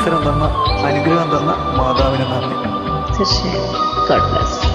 അവസരം തന്ന അനുഗ്രഹം തന്ന മാതാവിനെ നന്ദി. തീർച്ചയായും